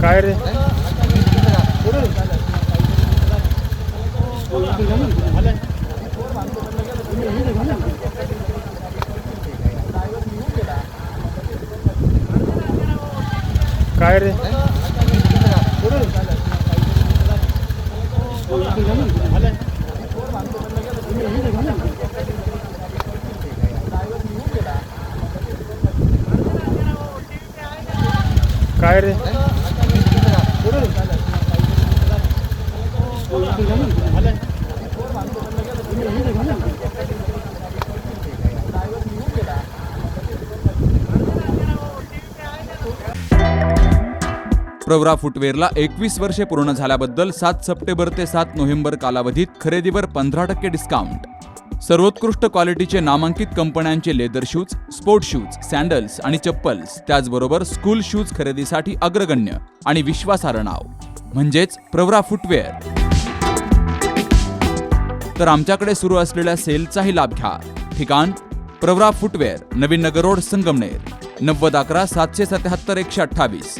काय रे? काय रे? काय रे? प्रवरा फुटवेअरला एकवीस वर्षे पूर्ण झाल्याबद्दल सात सप्टेंबर ते सात नोव्हेंबर कालावधीत खरेदीवर पंधरा टक्के डिस्काउंट सर्वोत्कृष्ट क्वालिटीचे नामांकित कंपन्यांचे leather shoes sport shoes sandals आणि चप्पल्स. त्याचबरोबर स्कूल शूज खरेदीसाठी अग्रगण्य आणि विश्वासार्ह नाव. म्हणजेच प्रवरा फुटवेअर. तर आमच्याकडे सुरू असलेल्या सेलचाही लाभ घ्या. ठिकाण प्रवरा फुटवेअर नवीन नगर रोड संगमनेर. नव्वद अकरा सातशे सत्याहत्तर एकशे अठ्ठावीस.